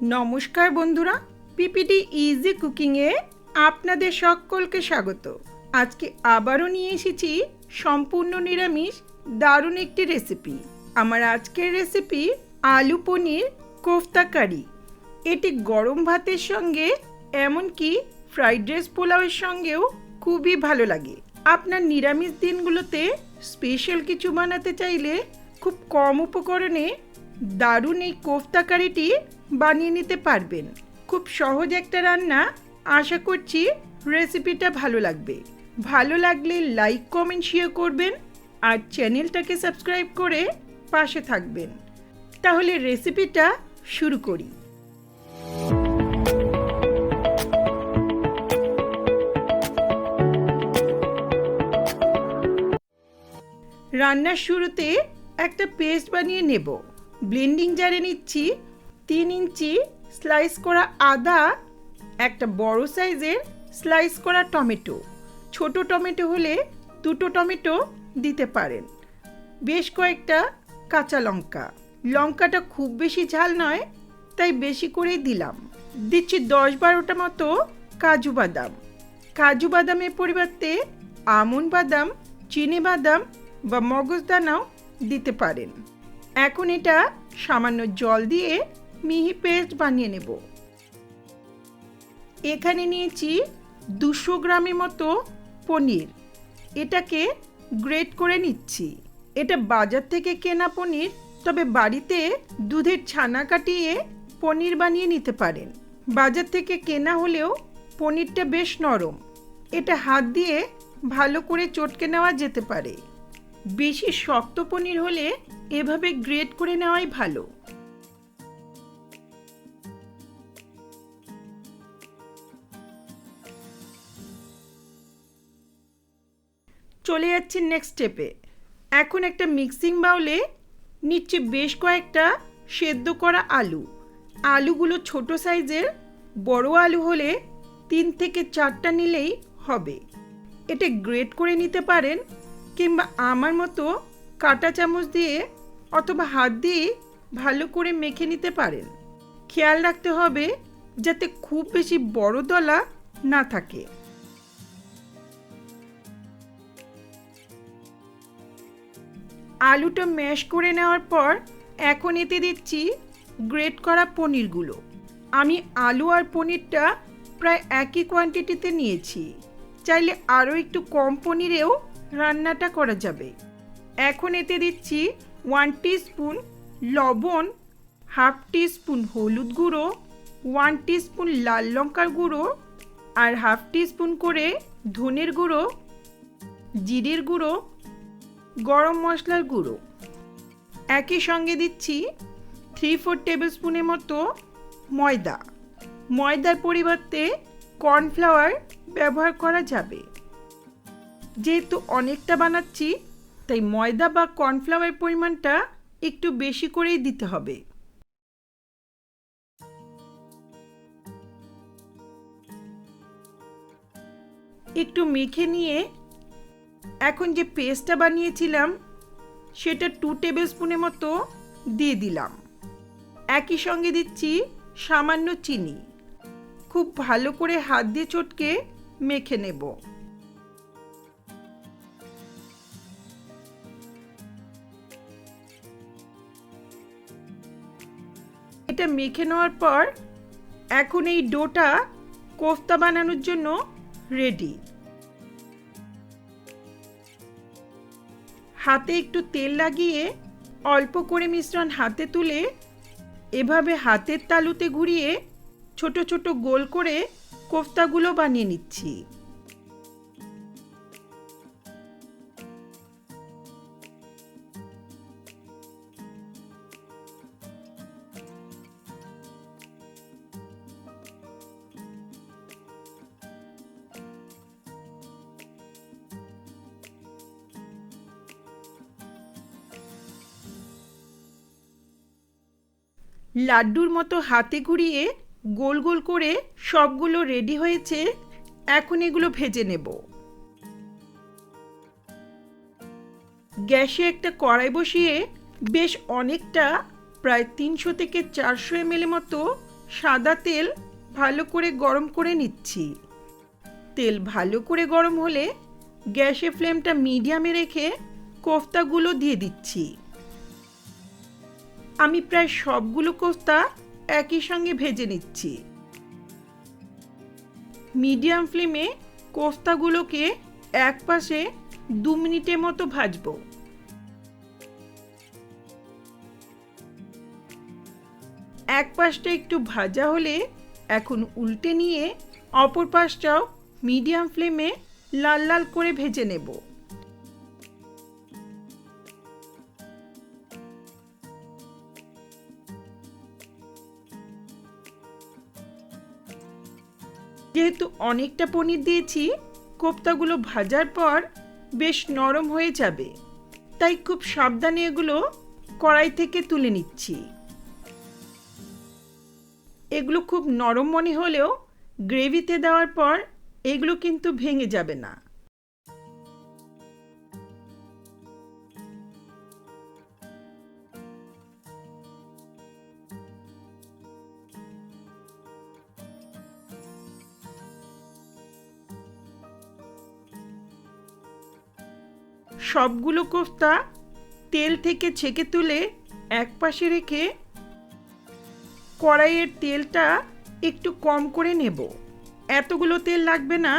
নমস্কার বন্ধুরা PPT easy কুকিংয়ে আপনাদের সকলকে স্বাগত। আজকে আবারও নিয়ে এসেছি সম্পূর্ণ নিরামিষ দারুণ একটি রেসিপি আমার আজকের রেসিপি আলু পনির কোফতা কারি। এটি গরম ভাতের সঙ্গে এমনকি ফ্রাইড রাইস পোলাওয়ের সঙ্গেও খুবই ভালো লাগে। আপনার নিরামিষ দিনগুলোতে স্পেশাল কিছু বানাতে চাইলে খুব কম উপকরণে দারুণ এই কোফতা কারিটি বানিয়ে নিতে পারবেন। খুব সহজ একটা রান্না। আশা করছি রেসিপিটা ভালো লাগবে। ভালো লাগলে লাইক, কমেন্ট শেয়ার করবেন আর চ্যানেলটাকে সাবস্ক্রাইব করে পাশে থাকবেন। তাহলে রেসিপিটা শুরু করি। রান্নার শুরুতে একটা পেস্ট বানিয়ে নেব। ব্লেন্ডিং জারে নিচ্ছি তিন ইঞ্চি স্লাইস করা আদা, একটা বড় সাইজের স্লাইস করা টমেটো। ছোট টমেটো হলে দুটো টমেটো দিতে পারেন। বেশ কয়েকটা কাঁচা লঙ্কা। লঙ্কাটা খুব বেশি ঝাল নয়, তাই বেশি করেই দিলাম। দিচ্ছি দশ বারোটা মতো কাজু বাদাম। কাজু বাদামের পরিবর্তে আমন বাদাম, চিনি বাদাম বা মগজদানাও দিতে পারেন। এখন এটা সামান্য জল দিয়ে মিহি পেস্ট বানিয়ে নেব। এখানে নিয়েছি দুশো গ্রামের মতো পনির। এটাকে গ্রেট করে নিচ্ছি। এটা বাজার থেকে কেনা পনির, তবে বাড়িতে দুধের ছানা কাটিয়ে পনির বানিয়ে নিতে পারেন। বাজার থেকে কেনা হলেও পনিরটা বেশ নরম। এটা হাত দিয়ে ভালো করে চটকে নেওয়া যেতে পারে। বেশি শক্ত পনির হলে এভাবে গ্রেড করে নেওয়াই ভালো। চলে যাচ্ছি নেক্সট স্টেপে এখন একটা মিক্সিং বাউলে নিচ্ছে বেশ কয়েকটা সেদ্ধ করা আলু। আলুগুলো ছোট সাইজের, বড় আলু হলে তিন থেকে চারটা নিলেই হবে। এটা গ্রেট করে নিতে পারেন কিংবা আমার মতো কাঁটা চামচ দিয়ে অথবা হাত দিয়ে ভালো করে মেখে নিতে পারেন। খেয়াল রাখতে হবে যাতে খুব বেশি বড় দলা না থাকে। আলুটা ম্যাশ করে নেওয়ার পর এখন এতে দিচ্ছি গ্রেট করা পনিরগুলো। আমি আলু আর পনিরটা প্রায় একই কোয়ান্টিটিতে নিয়েছি। চাইলে আরও একটু কম পনিরেও রান্নাটা করা যাবে। এখন এতে দিচ্ছি ওয়ান স্পুন লবণ, হাফ স্পুন হলুদ গুঁড়ো, ওয়ান স্পুন লাল লঙ্কার গুঁড়ো আর হাফ স্পুন করে ধনের গুঁড়ো, জিরের গুঁড়ো, গরম মশলার গুঁড়ো। একই সঙ্গে দিচ্ছি থ্রি ফোর টেবিল স্পুনের মতো ময়দা। ময়দার পরিবর্তে কর্নফ্লাওয়ার ব্যবহার করা যাবে। যেহেতু অনেকটা বানাচ্ছি তাই ময়দা বা কর্নফ্লাওয়ার পরিমাণটা একটু বেশি করেই দিতে হবে। একটু মেখে নিয়ে এখন যে পেস্টটা বানিয়েছিলাম, সেটা টু টেবিল স্পুনের মতো দিয়ে দিলাম। একই সঙ্গে দিচ্ছি সামান্য চিনি। খুব ভালো করে হাত দিয়ে চটকে মেখে নেব। এটা মেখে নেওয়ার পর এখন এই ডোটা কোফতা বানানোর জন্য রেডি হাতে একটু তেল লাগিয়ে অল্প করে মিশ্রণ হাতে তুলে এভাবে হাতের তালুতে ঘুরিয়ে ছোট ছোট গোল করে কোফতাগুলো বানিয়ে নিচ্ছি। লাড্ডুর মতো হাতে ঘুরিয়ে গোল গোল করে সবগুলো রেডি হয়েছে, এখন এগুলো ভেজে নেব। গ্যাসে একটা কড়াই বসিয়ে বেশ অনেকটা, প্রায় তিনশো থেকে চারশো এম মতো সাদা তেল ভালো করে গরম করে নিচ্ছি। তেল ভালো করে গরম হলে গ্যাসের ফ্লেমটা মিডিয়ামে রেখে কোফতাগুলো দিয়ে দিচ্ছি। আমি প্রায় সবগুলো কোফতা একই সঙ্গে ভেজে নিচ্ছি। মিডিয়াম ফ্লেমে কোফতাগুলোকে এক পাশে দু মিনিটের মতো ভাজবো। এক পাশটা একটু ভাজা হলে এখন উল্টে নিয়ে অপর পাশটাও মিডিয়াম ফ্লেমে লাল লাল করে ভেজে নেব। যেহেতু অনেকটা পনির দিয়েছি, কোপ্তাগুলো ভাজার পর বেশ নরম হয়ে যাবে। তাই খুব সাবধানে এগুলো কড়াই থেকে তুলে নিচ্ছি। এগুলো খুব নরম মনে হলেও গ্রেভিতে দেওয়ার পর এগুলো কিন্তু ভেঙে যাবে না। সবগুলো কোফতা তেল থেকে ছেঁকে তুলে এক পাশে রেখে কড়াইয়ের তেলটা একটু কম করে নেব। এতগুলো তেল লাগবে না।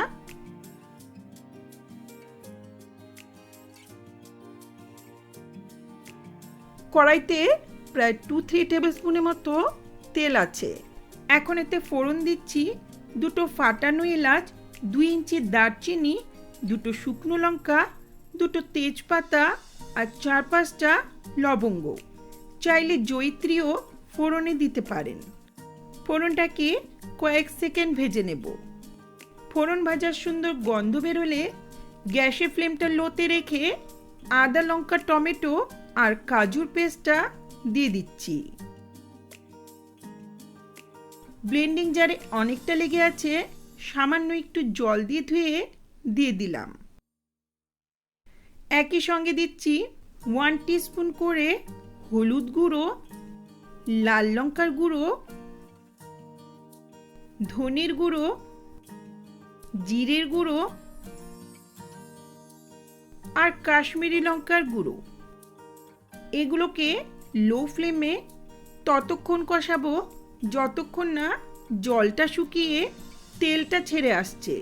কড়াইতে প্রায় টু থ্রি টেবিল স্পুনের মতো তেল আছে। এখন এতে ফোড়ন দিচ্ছি দুটো ফাটানো এলাচ, দুই ইঞ্চি দারচিনি, দুটো শুকনো লঙ্কা দুটো তেজপাতা আর চার পাঁচটা লবঙ্গ। চাইলে জৈত্রীও ফোড়নে দিতে পারেন। ফোড়নটাকে কয়েক সেকেন্ড ভেজে নেব। ফোড়ন ভাজার সুন্দর গন্ধ বেরোলে গ্যাসের ফ্লেমটা লোতে রেখে আদা, লঙ্কা, টমেটো আর কাজুর পেস্টটা দিয়ে দিচ্ছি। ব্লেন্ডিং জারে অনেকটা লেগে আছে, সামান্য একটু জল দিয়ে ধুয়ে দিয়ে দিলাম। একই সঙ্গে দিচ্ছি ওয়ান স্পুন করে হলুদ গুঁড়ো, লাল লঙ্কার গুঁড়ো, ধনের গুঁড়ো, জিরের গুঁড়ো আর কাশ্মীরি লঙ্কার গুঁড়ো। এগুলোকে লো ফ্লেমে ততক্ষণ কষাবো, যতক্ষণ না জলটা শুকিয়ে তেলটা ছেড়ে আসছে।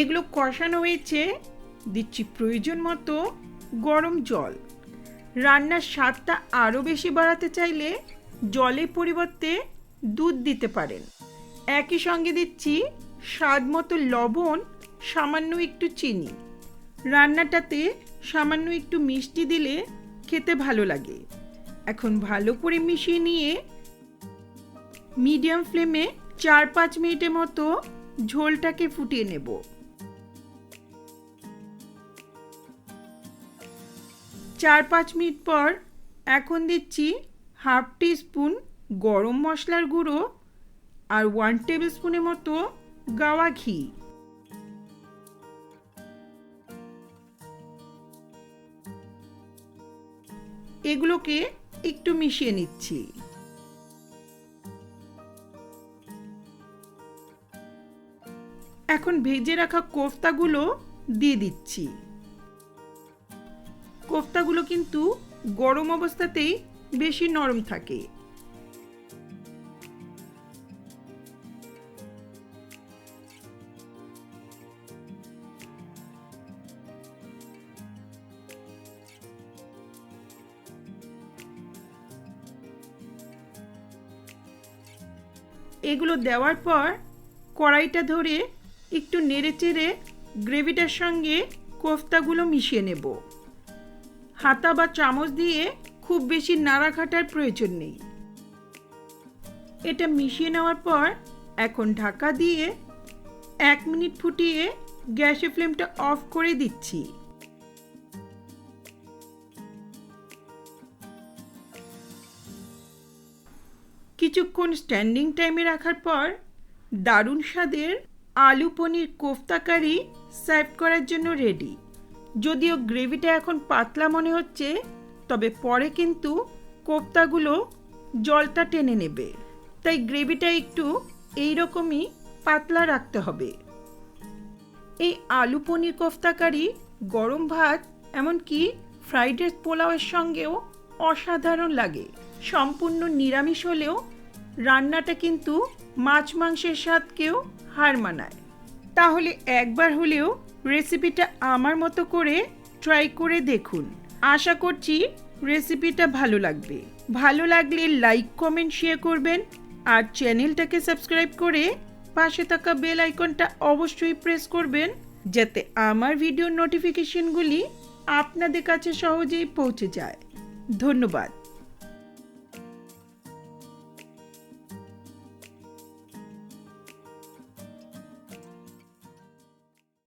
এগুলো কষানো হয়েছে, দিচ্ছি প্রয়োজন মতো গরম জল। রান্নার স্বাদটা আরও বেশি বাড়াতে চাইলে জলের পরিবর্তে দুধ দিতে পারেন। একই সঙ্গে দিচ্ছি স্বাদ মতো লবণ, সামান্য একটু চিনি। রান্নাটাতে সামান্য একটু মিষ্টি দিলে খেতে ভালো লাগে। এখন ভালো করে মিশিয়ে নিয়ে মিডিয়াম ফ্লেমে চার পাঁচ মিনিটের মতো ঝোলটাকে ফুটিয়ে নেব। চার পাঁচ মিনিট পর এখন দিচ্ছি হাফ টি স্পুন গরম মশলার গুঁড়ো আর ওয়ান টেবিল স্পুনের মতো গাওয়া ঘি। এগুলোকে একটু মিশিয়ে নিচ্ছি। এখন ভেজে রাখা কোফতাগুলো দিয়ে দিচ্ছি। কোফতাগুলো কিন্তু গরম অবস্থাতেই বেশি নরম থাকে। এগুলো দেওয়ার পর কড়াইটা ধরে একটু নেড়ে চেড়ে গ্রেভিটার সঙ্গে কোফতাগুলো মিশিয়ে নেব। হাতা বা চামচ দিয়ে খুব বেশি নাড়া ঘাটার প্রয়োজন নেই। এটা মিশিয়ে নেওয়ার পর এখন ঢাকা দিয়ে এক মিনিট ফুটিয়ে গ্যাসের ফ্লেমটা অফ করে দিচ্ছি। কিছুক্ষণ স্ট্যান্ডিং টাইমে রাখার পর দারুণ স্বাদের আলু পনির কোফতা কারি সার্ভ করার জন্য রেডি। যদিও গ্রেভিটা এখন পাতলা মনে হচ্ছে, তবে পরে কিন্তু কোফতাগুলো জলটা টেনে নেবে। তাই গ্রেভিটা একটু এই রকমই পাতলা রাখতে হবে। এই আলু পনির কোফতা কারি গরম ভাত, এমনকি ফ্রাইড রাইস পোলাওয়ের সঙ্গেও অসাধারণ লাগে। সম্পূর্ণ নিরামিষ হলেও রান্নাটা কিন্তু মাছ মাংসের স্বাদকেও হার মানায়। তাহলে একবার হলেও রেসিপিটা আমার মতো করে ট্রাই করে দেখুন। আশা করছি রেসিপিটা ভালো লাগবে। ভালো লাগলে লাইক কমেন্ট শেয়ার করবেন আর চ্যানেলটাকে সাবস্ক্রাইব করে পাশে থাকা বেল আইকনটা অবশ্যই প্রেস করবেন যাতে আমার ভিডিওর নোটিফিকেশনগুলি আপনাদের কাছে সহজেই পৌঁছে যায়। ধন্যবাদ।